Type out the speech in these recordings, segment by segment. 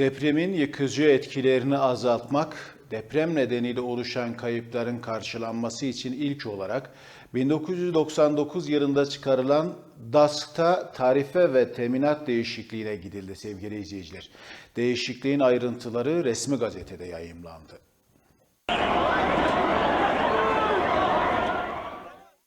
Depremin yıkıcı etkilerini azaltmak, deprem nedeniyle oluşan kayıpların karşılanması için ilk olarak 1999 yılında çıkarılan DASK'ta tarife ve teminat değişikliğine gidildi sevgili izleyiciler. Değişikliğin ayrıntıları resmi gazetede yayımlandı.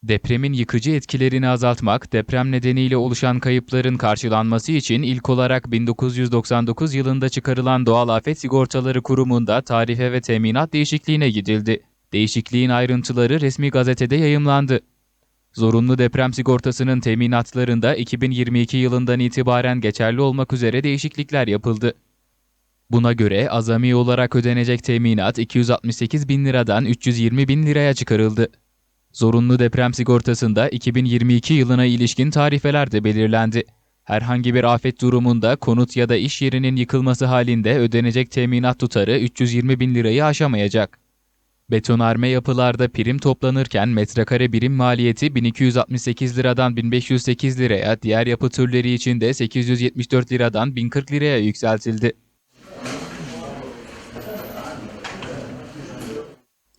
Depremin yıkıcı etkilerini azaltmak, deprem nedeniyle oluşan kayıpların karşılanması için ilk olarak 1999 yılında çıkarılan Doğal Afet Sigortaları Kurumu'nda tarife ve teminat değişikliğine gidildi. Değişikliğin ayrıntıları resmi gazetede yayımlandı. Zorunlu deprem sigortasının teminatlarında 2022 yılından itibaren geçerli olmak üzere değişiklikler yapıldı. Buna göre azami olarak ödenecek teminat 268 bin liradan 320 bin liraya çıkarıldı. Zorunlu deprem sigortasında 2022 yılına ilişkin tarifeler de belirlendi. Herhangi bir afet durumunda konut ya da iş yerinin yıkılması halinde ödenecek teminat tutarı 320 bin lirayı aşamayacak. Betonarme yapılarda prim toplanırken metrekare birim maliyeti 1268 liradan 1508 liraya, diğer yapı türleri için de 874 liradan 1040 liraya yükseltildi.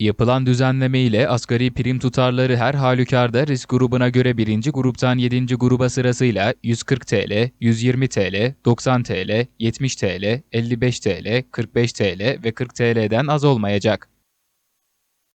Yapılan düzenleme ile asgari prim tutarları her halükarda risk grubuna göre 1. gruptan 7. gruba sırasıyla 140 TL, 120 TL, 90 TL, 70 TL, 55 TL, 45 TL ve 40 TL'den az olmayacak.